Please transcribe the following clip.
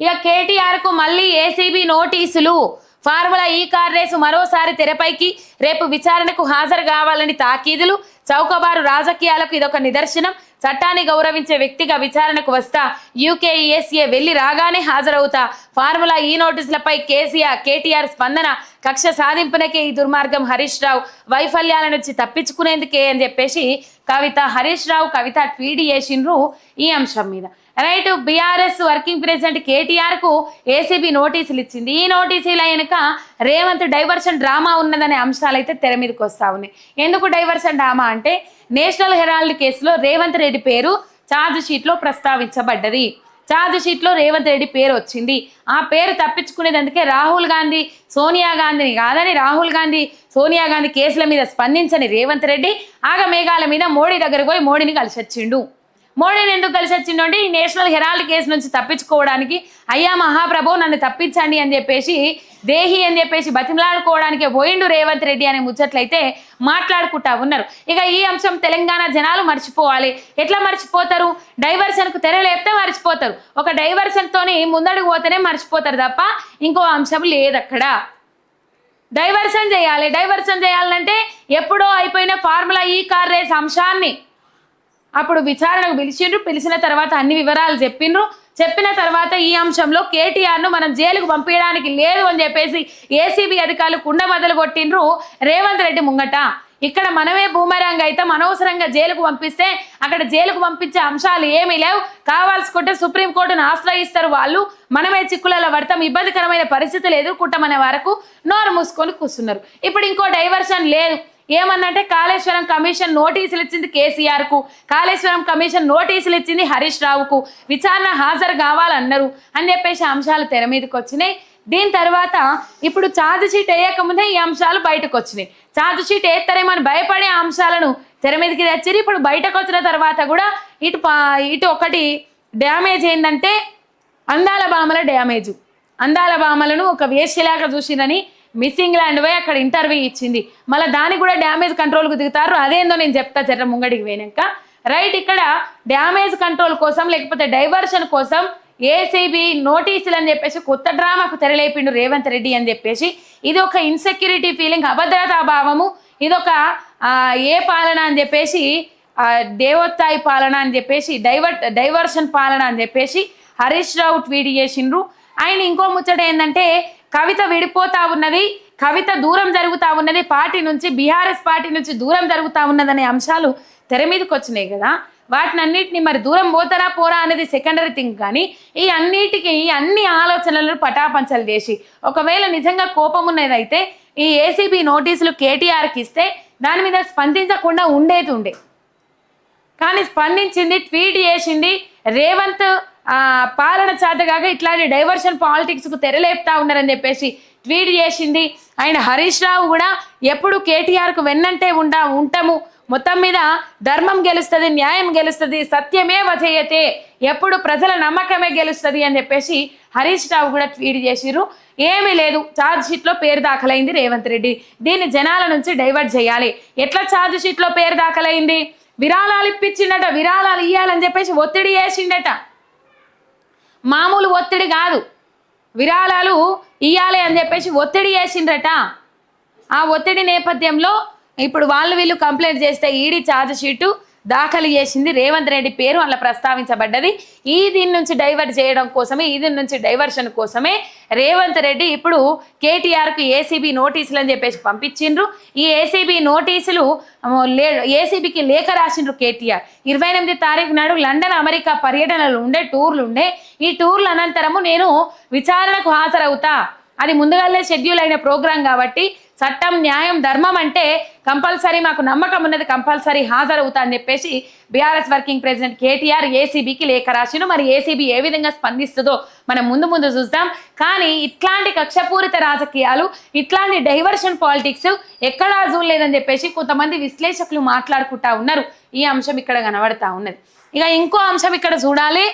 ఇక కేటీఆర్కు మళ్ళీ ఏసీబీ నోటీసులు. ఫార్ములా ఈ కార్ రేసు మరోసారి తెరపైకి రేపు విచారణకు హాజరు కావాలని తాకీదులు. చౌకబారు రాజకీయాలకు ఇదొక నిదర్శనం. చట్టాన్ని గౌరవించే వ్యక్తిగా విచారణకు వస్తా యూకేఈఎస్ఏ వెళ్ళి రాగానే హాజరవుతా. ఫార్ములా ఈ నోటీసులపై కేసీఆర్ కేటీఆర్ స్పందన కక్ష సాధింపునకే ఈ దుర్మార్గం హరీష్ రావు. వైఫల్యాల నుంచి తప్పించుకునేందుకే అని చెప్పేసి కవిత హరీష్ రావు కవిత ట్వీట్ చేసిండ్రు ఈ అంశం మీద. రైట్ బీఆర్ఎస్ వర్కింగ్ ప్రెసిడెంట్ కేటీఆర్కు ఏసీబీ నోటీసులు ఇచ్చింది. ఈ నోటీసుల వెనుక రేవంత్ డైవర్షన్ డ్రామా ఉన్నదనే అంశాలు అయితే తెర మీదకి వస్తా ఉన్నాయి. ఎందుకు డైవర్షన్ డ్రామా అంటే నేషనల్ హెరాల్డ్ కేసులో రేవంత్ రెడ్డి పేరు ఛార్జ్ షీట్లో ప్రస్తావించబడ్డది. ఛార్జ్ షీట్లో రేవంత్ రెడ్డి పేరు వచ్చింది. ఆ పేరు తప్పించుకునేదందుకే రాహుల్ గాంధీ సోనియా గాంధీని కాదని రాహుల్ గాంధీ సోనియా గాంధీ కేసుల మీద స్పందించని రేవంత్ రెడ్డి ఆగ మేఘాల మీద మోడీ దగ్గరకు పోయి మోడీని కలిసి వచ్చిండు మోడీని ఎందుకు కలిసి వచ్చిండు ఈ నేషనల్ హెరాల్డ్ కేసు నుంచి తప్పించుకోవడానికి అయ్యా మహాప్రభు నన్ను తప్పించండి అని చెప్పేసి దేహి అని చెప్పేసి బతిమలాడుకోవడానికి పోయిండు రేవంత్ రెడ్డి అనే ముచ్చట్లయితే మాట్లాడుకుంటా ఉన్నారు. ఇక ఈ అంశం తెలంగాణ జనాలు మర్చిపోవాలి. ఎట్లా మర్చిపోతారు? డైవర్షన్కు తెరలేపితే మర్చిపోతారు. ఒక డైవర్షన్తోని ముందడుగు పోతేనే మర్చిపోతారు తప్ప ఇంకో అంశం లేదు అక్కడ డైవర్షన్ చేయాలి. డైవర్షన్ చేయాలంటే ఎప్పుడో అయిపోయిన ఫార్ములా ఈ కార్ రేస్ అంశాన్ని అప్పుడు విచారణకు పిలిచిండ్రు. పిలిచిన తర్వాత అన్ని వివరాలు చెప్పిండ్రు. చెప్పిన తర్వాత ఈ అంశంలో కేటీఆర్ను మనం జైలుకు పంపించడానికి లేదు అని చెప్పేసి ఏసీబీ అధికారులు కుండ మొదలు కొట్టిండ్రు. రేవంత్ రెడ్డి ముంగట. ఇక్కడ మనమే భూమరాంగ్ అయితే అనవసరంగా జైలుకు పంపిస్తే అక్కడ జైలుకు పంపించే అంశాలు ఏమీ లేవు. కావాల్సుకుంటే సుప్రీంకోర్టును ఆశ్రయిస్తారు వాళ్ళు. మనమే చిక్కులలో పడతాం. ఇబ్బందికరమైన పరిస్థితులు ఎదుర్కొంటామనే వరకు నోరు మూసుకొని కూర్చున్నారు. ఇప్పుడు ఇంకో డైవర్షన్ లేదు. ఏమన్నంటే కాళేశ్వరం కమిషన్ నోటీసులు ఇచ్చింది కేసీఆర్కు. కాళేశ్వరం కమిషన్ నోటీసులు ఇచ్చింది హరీష్ రావుకు. విచారణ హాజరు కావాలన్నారు అని చెప్పేసి అంశాలు తెర మీదకి వచ్చినాయి. దీని తర్వాత ఇప్పుడు ఛార్జ్ షీట్ వేయకముందే ఈ అంశాలు బయటకు వచ్చినాయి. ఛార్జ్ షీట్ వేస్తారేమని భయపడే అంశాలను తెర మీదకి తెచ్చిరి ఇప్పుడు బయటకు వచ్చిన తర్వాత కూడా ఇటు పా- ఇటు ఒకటి డ్యామేజ్ ఏంటంటే అందాల భామల డ్యామేజ్. అందాల భామలను ఒక వేసిలాగా చూసిందని మిస్సింగ్ ల్యాండ్ పోయి అక్కడ ఇంటర్వ్యూ ఇచ్చింది. మళ్ళీ దానికి కూడా డ్యామేజ్ కంట్రోల్కు దిగుతారు. అదేందో నేను చెప్తా జర ముంగడికి పోయినాక. రైట్ ఇక్కడ డ్యామేజ్ కంట్రోల్ కోసం లేకపోతే డైవర్షన్ కోసం ఏసీబీ నోటీసులు అని చెప్పేసి కొత్త డ్రామాకు తెరలేపిండు రేవంత్ రెడ్డి అని చెప్పేసి. ఇది ఒక ఇన్సెక్యూరిటీ ఫీలింగ్ అభద్రతా భావము. ఇదొక ఏ పాలన అని చెప్పేసి దేవోత్తాయి పాలన అని చెప్పేసి డైవర్ డైవర్షన్ పాలన అని చెప్పేసి హరీష్ రావు ట్వీట్ చేసిండ్రు. ఆయన ఇంకో ముచ్చట ఏంటంటే కవిత విడిపోతా ఉన్నది కవిత దూరం జరుగుతూ ఉన్నది పార్టీ నుంచి బీఆర్ఎస్ పార్టీ నుంచి దూరం జరుగుతూ ఉన్నదనే అంశాలు తెర మీదకి వచ్చినాయి కదా. వాటిని అన్నిటిని మరి దూరం పోతారా పోరా అనేది సెకండరీ థింగ్ కానీ ఈ అన్నిటికీ ఈ అన్ని ఆలోచనలను పటాపంచలు చేసి ఒకవేళ నిజంగా కోపం ఉన్నదైతే ఈ ఏసీబీ నోటీసులు కేటీఆర్కి ఇస్తే దాని మీద స్పందించకుండా ఉండేది ఉండే. కానీ స్పందించింది ట్వీట్ చేసింది రేవంత్ ఆ, పాలన చేతగాక ఇట్లాంటి డైవర్షన్ పాలిటిక్స్కు తెరలేపుతా ఉన్నారని చెప్పేసి ట్వీట్ చేసింది. ఆయన హరీష్ రావు కూడా ఎప్పుడు కేటీఆర్కు వెన్నంటే ఉండా ఉంటాము. మొత్తం మీద ధర్మం గెలుస్తుంది న్యాయం గెలుస్తుంది సత్యమే వజయతే ఎప్పుడు ప్రజల నమ్మకమే గెలుస్తుంది అని చెప్పేసి హరీష్ రావు కూడా ట్వీట్ చేసిరు ఏమీ లేదు ఛార్జ్ షీట్లో పేరు దాఖలైంది రేవంత్ రెడ్డి. దీన్ని జనాల నుంచి డైవర్ట్ చేయాలి. ఎట్లా ఛార్జ్ షీట్లో పేరు దాఖలైంది? విరాళాలు ఇప్పించిండట విరాళాలు ఇయ్యాలని చెప్పేసి ఒత్తిడి చేసిండట. మామూలు ఒత్తిడి కాదు. విరాళాలు ఇయ్యాలి అని చెప్పేసి ఒత్తిడి చేసిండ్రట. ఆ ఒత్తిడి నేపథ్యంలో ఇప్పుడు వాళ్ళు వీళ్ళు కంప్లైంట్ చేస్తే ఈడీ ఛార్జ్ షీటు దాఖలు చేసింది రేవంత్ రెడ్డి పేరు అలా ప్రస్తావించబడ్డది. ఈ దీని నుంచి డైవర్ట్ చేయడం కోసమే ఈ దీని నుంచి డైవర్షన్ కోసమే రేవంత్ రెడ్డి ఇప్పుడు కేటీఆర్కు ఏసీబీ నోటీసులు అని చెప్పేసి పంపించిండ్రు. ఈ ఏసీబీ నోటీసులు లే ఏసీబీకి లేఖ రాసిండ్రు కేటీఆర్. ఇరవై ఎనిమిది తారీఖు నాడు లండన్ అమెరికా పర్యటనలు ఉండే టూర్లు ఉండే. ఈ టూర్ల అనంతరము నేను విచారణకు హాజరవుతా. అది ముందుగానే షెడ్యూల్ అయిన ప్రోగ్రాం కాబట్టి చట్టం న్యాయం ధర్మం అంటే కంపల్సరీ మాకు నమ్మకం ఉన్నది కంపల్సరీ హాజరవుతా అని చెప్పేసి బీఆర్ఎస్ వర్కింగ్ ప్రెసిడెంట్ కేటీఆర్ ఏసీబీకి లేఖ రాసిను మరి ఏసీబీ ఏ విధంగా స్పందిస్తుందో మనం ముందు ముందు చూద్దాం. కానీ ఇట్లాంటి కక్షపూరిత రాజకీయాలు ఇట్లాంటి డైవర్షన్ పాలిటిక్స్ ఎక్కడా చూడలేదని చెప్పేసి కొంతమంది విశ్లేషకులు మాట్లాడుకుంటా ఉన్నారు. ఈ అంశం ఇక్కడ కనబడతా ఉన్నది. ఇక ఇంకో అంశం ఇక్కడ చూడాలి.